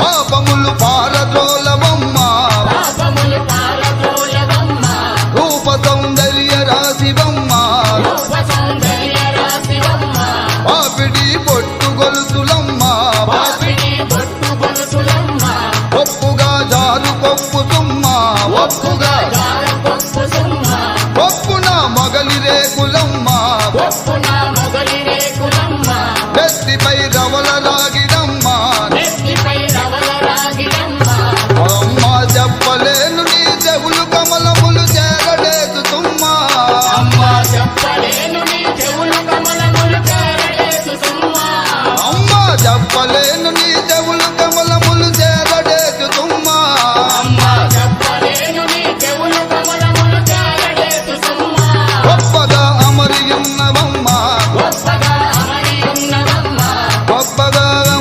పాపములు పారద్రోలవమ్మా రూప సౌందర్య రాశివమ్మా. పాపిడి పొట్టు గొలుసులమ్మా. ఒప్పుగా జారు పొప్పు సుమ్మా ఒప్పున మొగలి రేకులమ్మా. రవల రాగిడమ్మా చెప్పలేను నీ